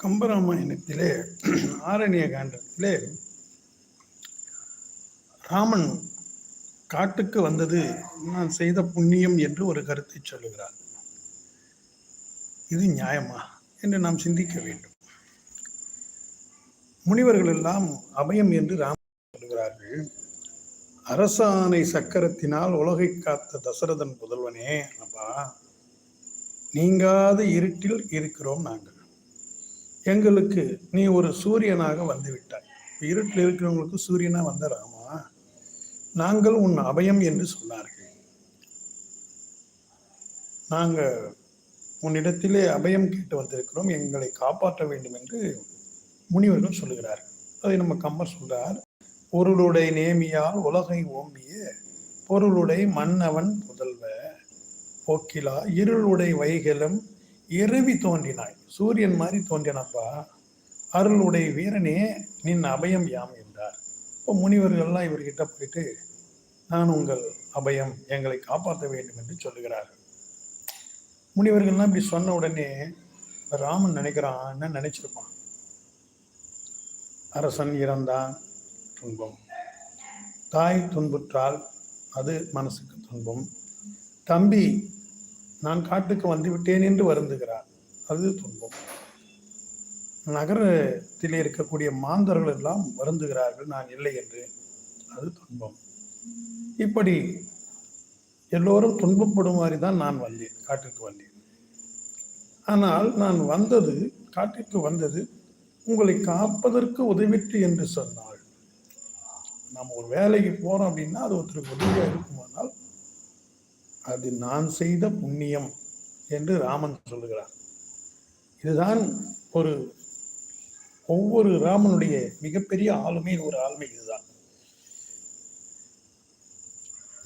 கம்பராமாயணத்திலே ஆரண்ய காண்டத்திலே ராமன் காட்டுக்கு வந்தது நான் செய்த புண்ணியம் என்று ஒரு கருத்தை சொல்லுகிறார். இது நியாயமா என்று நாம் சிந்திக்க வேண்டும். முனிவர்கள் எல்லாம் அபயம் என்று ராமன் சொல்கிறார்கள் அரசானை சக்கரத்தினால் உலகை காத்த தசரதன் புதல்வனே அப்பா. நீங்காத இருட்டில் இருக்கிறோம் நாங்கள். எங்களுக்கு நீ ஒரு சூரியனாக வந்துவிட்டாய். இருட்டில் இருக்கிறவங்களுக்கு சூரியனா வந்த ராமா நாங்கள் உன் அபயம் என்று சொன்னார்கள். நாங்கள் உன்னிடத்திலே அபயம் கேட்டு வந்திருக்கிறோம். எங்களை காப்பாற்ற வேண்டும் என்று முனிவர்கள் சொல்லுகிறார் அதை நம்ம கம்பர் சொல்றார். பொருளுடை நேமியால் உலகை ஓம்பிய பொருளுடை மன்னவன் புதல்வ போக்கிலா இருளுடை வைகலம் இரவி தோன்றினாய். சூரியன் மாதிரி தோன்றினப்பா. அருளுடைய வீரனே நின் அபயம் யாம் என்றார். இப்போ முனிவர்கள்லாம் இவர்கிட்ட போயிட்டு நான் உங்கள் அபயம் எங்களை காப்பாற்ற வேண்டும் என்று சொல்லுகிறார்கள். முனிவர்கள்லாம் இப்படி சொன்ன உடனே ராமன் நினைக்கிறான் என்ன நினைச்சிருப்பான். அரசன் இறந்தான் துன்பம். தாய் துன்புற்றால் அது மனசுக்கு துன்பம். தம்பி நான் காட்டுக்கு வந்து விட்டேன் என்று வருந்துகிறார். அது துன்பம். நகரத்திலே இருக்கக்கூடிய மாந்தர்கள் எல்லாம் வருந்துகிறார்கள் நான் இல்லை என்று. அது துன்பம். இப்படி எல்லோரும் துன்பப்படும் மாதிரி தான் நான் வந்தேன் காட்டிற்கு வந்தேன். ஆனால் நான் வந்தது காட்டிற்கு வந்தது உங்களை காப்பதற்கு உதவிட்டு என்று சொன்னாள். நம்ம ஒரு வேலைக்கு போறோம் அப்படின்னா அது ஒருத்தருக்கு உதவியாக இருக்குமானால் அது நான் செய்த புண்ணியம் என்று ராமன் சொல்லுகிறார். இதுதான் ஒரு ஒவ்வொரு ராமனுடைய மிகப்பெரிய ஆளுமை ஒரு ஆளுமை இதுதான்.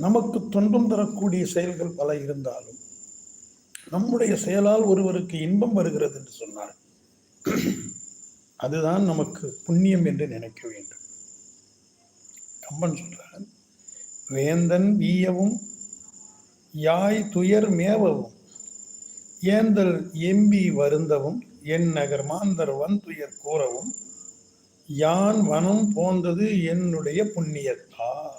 நமக்கு துன்பம் தரக்கூடிய செயல்கள் பல இருந்தாலும் நம்முடைய செயலால் ஒருவருக்கு இன்பம் வருகிறது என்று சொன்னார் அதுதான் நமக்கு புண்ணியம் என்று நினைக்க வேண்டும். கம்பன் சொல்றார் வேந்தன் வீயவும் யாய் துயர் மேவவும் ஏந்தல் எம்பி வருந்தவும் என் நகர் மாந்தர் வன் துயர் கூறவும் யான் வனம் போந்தது என்னுடைய புண்ணியத்தால்.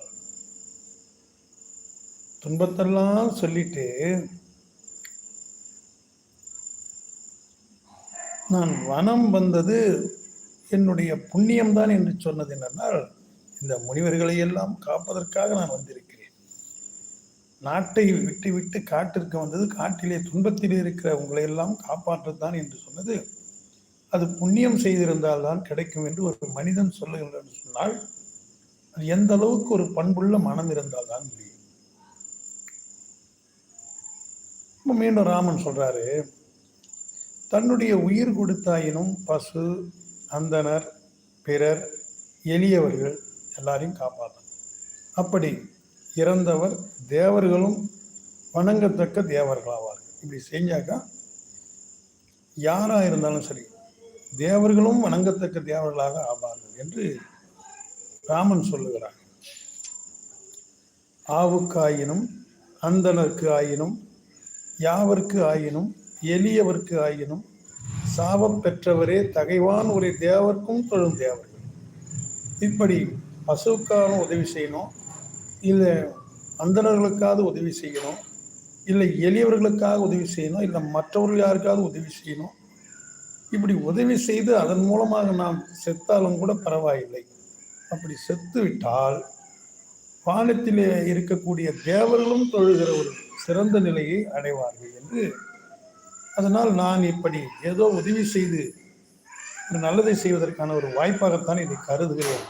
துன்பத்தெல்லாம் சொல்லிட்டு நான் வனம் வந்தது என்னுடைய புண்ணியம்தான் என்று சொன்னது என்னென்னால் இந்த முனிவர்களை எல்லாம் காப்பதற்காக நான் வந்திருக்கிறேன். நாட்டை விட்டு விட்டு காட்டிற்கு வந்தது காட்டிலே துன்பத்தில் இருக்கிற உங்களை எல்லாம் காப்பாற்றத்தான் என்று சொன்னது. அது புண்ணியம் செய்திருந்தால் தான் கிடைக்கும் என்று ஒரு மனிதன் சொல்லுகின்றான் சொன்னால் அது எந்த அளவுக்கு ஒரு பண்புள்ள மனம் இருந்தால் தான் முடியும். மீண்டும் ராமன் சொல்றாரு தன்னுடைய உயிர் கொடுத்தாயினும் பசு அந்தனர் பிறர் எளியவர்கள் எல்லாரையும் காப்பாற்றணும். அப்படி இறந்தவர் தேவர்களும் வணங்கத்தக்க தேவர்களாவார்கள் இப்படி செஞ்சாக்கா யாராக இருந்தாலும் சரி தேவர்களும் வணங்கத்தக்க தேவர்களாக ஆவார்கள் என்று ராமன் சொல்லுகிறார். ஆவுக்காயினும் அந்தனருக்கு ஆயினும் யாவர்க்கு ஆயினும் எளியவர்க்கு ஆயினும் சாபம் பெற்றவரே தகைவான் ஒரு தேவர்க்கும் தொழும் தேவர்கள். இப்படி பசுக்கான உதவி செய்யணும் இல்லை அந்தணர்களுக்காவது உதவி செய்யணும். இல்லை எளியவர்களுக்காக உதவி செய்யணும். இல்லை மற்றவர்கள் யாருக்காவது உதவி செய்யணும். இப்படி உதவி செய்து அதன் மூலமாக நாம் செத்தாலும் கூட பரவாயில்லை. அப்படி செத்து விட்டால் வானத்திலே இருக்கக்கூடிய தேவர்களும் தொழுகிற ஒரு சிறந்த நிலையை அடைவார்கள் என்று அதனால் நான் இப்படி ஏதோ உதவி செய்து நல்லதை செய்வதற்கான ஒரு வாய்ப்பாகத்தான் இதை கருதுகிறேன்.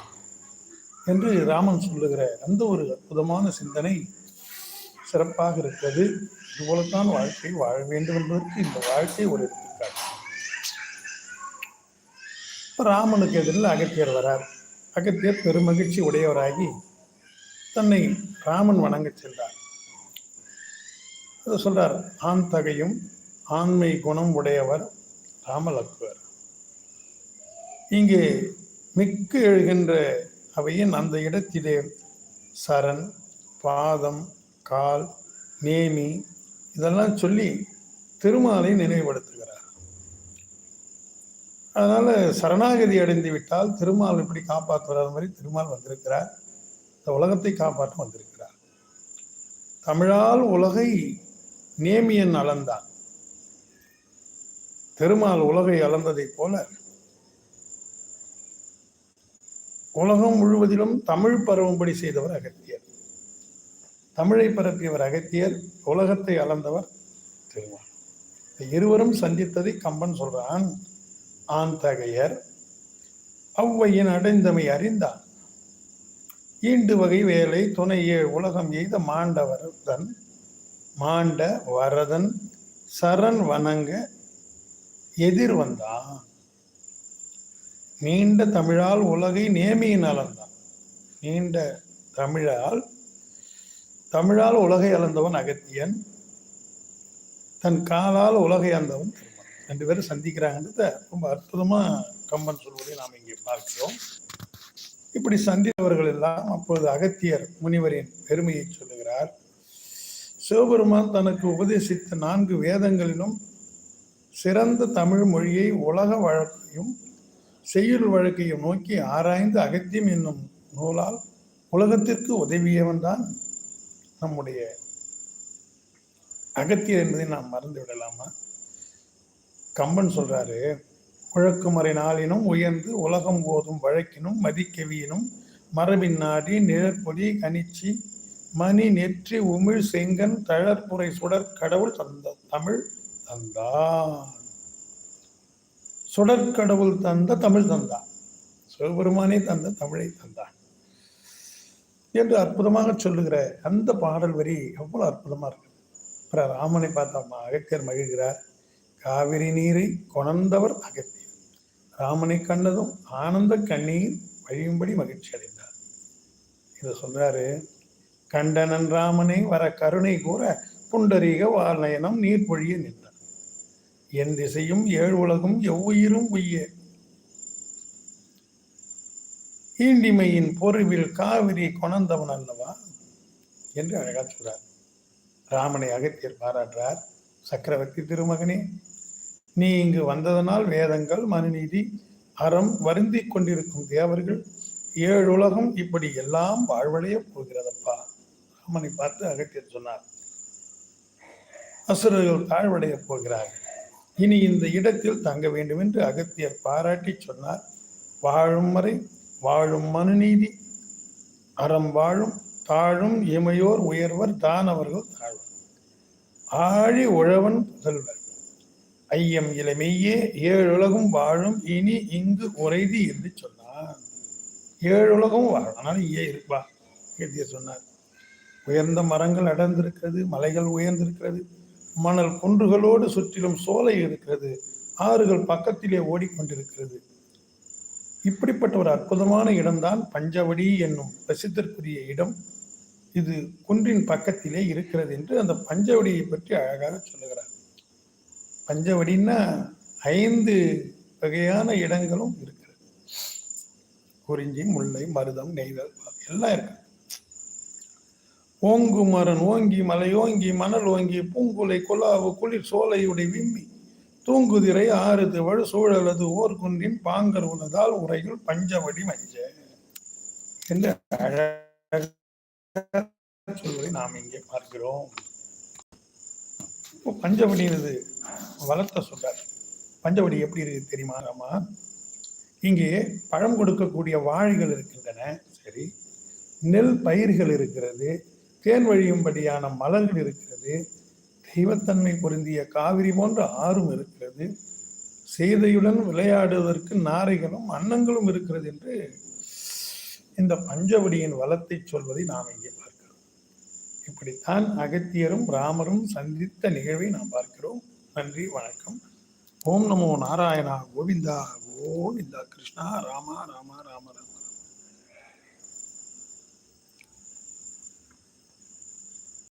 என்று ராமன் சொல்லுகிற அந்த ஒரு அற்புதமான சிந்தனை சிறப்பாக இருக்கிறது? இதுபோலத்தான் வாழ்க்கை வாழ வேண்டும் என்பதற்கு இந்த வாழ்க்கை ஒரு எடுத்துக்காட்டு. ராமனுக்கு எதிரில் அகத்தியர் வரார். அகத்தியர் பெருமகிழ்ச்சி உடையவராகி தன்னை ராமன் வணங்கச் சென்றார். அதை சொல்றார் ஆண் தகையும் ஆண்மை குணம் உடையவர் ராமலக்குவர் இங்கே மிக்க எழுகின்ற அவையின் அந்த இடத்திலே சரண் பாதம் கால் நேமி இதெல்லாம் சொல்லி திருமாலை நினைவுபடுத்துகிறார். அதனால் சரணாகதி அடைந்து விட்டால் திருமால் இப்படி காப்பாற்றுறது மாதிரி திருமால் வந்திருக்கிறார். இந்த உலகத்தை காப்பாற்ற வந்திருக்கிறார். தமிழால் உலகை நேமியன் அளந்தான். திருமால் உலகை அளந்ததைப் போல உலகம் முழுவதிலும் தமிழ் பரவும்படி செய்தவர் அகத்தியர். தமிழை பரப்பியவர் அகத்தியர் உலகத்தை அளந்தவர் திருமால். இருவரும் சந்தித்ததை கம்பன் சொல்றான் ஆந்தகையர் அவ்வையின் அடைந்தமை அறிந்தான். ஈண்டு வகை வேலை துணையே உலகம் எய்த மாண்டவரதன் மாண்ட வரதன் சரண் வணங்க எதிர் வந்தான். நீண்ட தமிழால் உலகை நேமியின் அளந்தான். நீண்ட தமிழால் தமிழால் உலகை அளந்தவன் அகத்தியன் தன் காலால் உலகை அளந்தவன் திருமணம் ரெண்டு பேரும் சந்திக்கிறாங்கன்றத ரொம்ப அற்புதமாக கம்பன் சொல்வதை நாம் இங்கே பார்க்கிறோம். இப்படி சந்தித்தவர்கள் எல்லாம் அப்பொழுது அகத்தியர் முனிவரின் பெருமையை சொல்லுகிறார். சிவபெருமான் தனக்கு உபதேசித்த நான்கு வேதங்களிலும் சிறந்த தமிழ் மொழியை உலக வழக்கையும் செய்யுள் வழக்கையும் நோக்கி ஆராய்ந்து அகத்தியம் என்னும் நூலால் உலகத்திற்கு உதவியவன் தான் நம்முடைய அகத்தியர் என்பதை நாம் மறந்து விடலாமா? கம்பன் சொல்றாரு முழக்குமறை நாளினும் உயர்ந்து உலகம் போதும் வழக்கினும் மதிக்கவியினும் மரபின் நாடி நிழற்பொடி கனிச்சி மணி நெற்றி உமிழ் செங்கன் தழற்புரை சுடர் கடவுள் தந்த தமிழ் தந்தான் சுடற்கடவுள் தந்த தமிழ் தந்தான் சிவபெருமானே தந்த தமிழை தந்தான் என்று அற்புதமாக சொல்லுகிற அந்த பாடல் வரி அவ்வளோ அற்புதமா இருக்கு. அப்புறம் ராமனை பார்த்தோம்மா அகத்தியர் மகிழ்கிறார். காவிரி நீரை கொணர்ந்தவர் அகத்தியர். ராமனை கண்டதும் ஆனந்த கண்ணீர் வழியும்படி மகிழ்ச்சி அடைந்தார். இதை சொல்றாரு கண்டனன் ராமனை வர கருணை கூற புண்டரீக வாழ்நயனம் நீர் பொழிய நின்றார் என் திசையும் ஏழு உலகும் எவ்வுயிரும் உய்ய. ஈண்டிமையின் பொருவில் காவிரி கொணந்தவன் அல்லவா? என்று அழகா சொல்றார். ராமனை அகத்தியர் பாராட்டுறார். சக்கரவர்த்தி திருமகனே நீ இங்கு வந்ததனால் வேதங்கள் மனுநீதி அறம் வருந்தி கொண்டிருக்கும் தேவர்கள் ஏழு உலகம் இப்படி எல்லாம் வாழ்வடைய போகிறதப்பா? ராமனை பார்த்து அகத்தியர் சொன்னார். அசுரர்கள் தாழ்வடைய போகிறார்கள். இனி இந்த இடத்தில் தங்க வேண்டும் என்று அகத்தியர் பாராட்டி சொன்னார். வாழும் வரை வாழும் மனுநீதி அறம் வாழும் தாழும் இமையோர் உயர்வர் தானவர்கள் தாழ்வர் ஆழி உழவன் புதல்வர். ஐயம் இளமையே ஏழுலகும் வாழும் இனி இங்கு உறைதி என்று சொன்னார். ஏழுலகம் வாழும் ஆனால் இங்கே இருப்பா கேட்டிய சொன்னார். உயர்ந்த மரங்கள் அடர்ந்திருக்கிறது மலைகள் உயர்ந்திருக்கிறது மணல் குன்றுகளோடு சுற்றிலும் சோலை இருக்கிறது. ஆறுகள் பக்கத்திலே ஓடிக்கொண்டிருக்கிறது. இப்படிப்பட்ட ஒரு அற்புதமான இடம்தான் பஞ்சவடி என்னும் பிரசித்திற்குரிய இடம். இது குன்றின் பக்கத்திலே இருக்கிறது என்று அந்த பஞ்சவடியை பற்றி அழகாக சொல்லுகிறார். பஞ்சவடின்னா ஐந்து வகையான இடங்களும் இருக்கிறது. குறிஞ்சி முல்லை மருதம் நெய்தல் எல்லாம் இருக்கு. ஓங்கு மரன் ஓங்கி மலையோங்கி மணல் ஓங்கி பூங்குலை குலாவு குளிர் சோலையுடைய விம்மி. தூங்குதிரை ஆறுது வழு சூழலது ஓர் குன்றின் பாங்கர் உலதால் உரைகள் பஞ்சவடி மஞ்ச. என்று சொல்வதை நாம் இங்கே பார்க்கிறோம். இப்போ பஞ்சவடி வளர்த்த சொல்றார் பஞ்சவடி எப்படி இருக்கு தெரியுமா இங்கே பழம் கொடுக்கக்கூடிய வாழைகள் இருக்கின்றன. சரி. நெல் பயிர்கள் இருக்கிறது. தேன் வழியும்படியான மலர்கள் இருக்கிறது தெய்வத்தன்மை பொருந்திய காவிரி போன்ற ஆறும் இருக்கிறது செய்தையுடன் விளையாடுவதற்கு நாரைகளும் அன்னங்களும் இருக்கிறது என்று இந்த பஞ்சவடியின் வளத்தை சொல்வதை நாம் இங்கே பார்க்கிறோம். இப்படித்தான் அகத்தியரும் ராமரும் சந்தித்த நிகழ்வை நாம் பார்க்கிறோம். நன்றி வணக்கம். ஓம் நமோ நாராயணா கோவிந்தா கோவிந்தா கிருஷ்ணா ராமா ராமா ராம.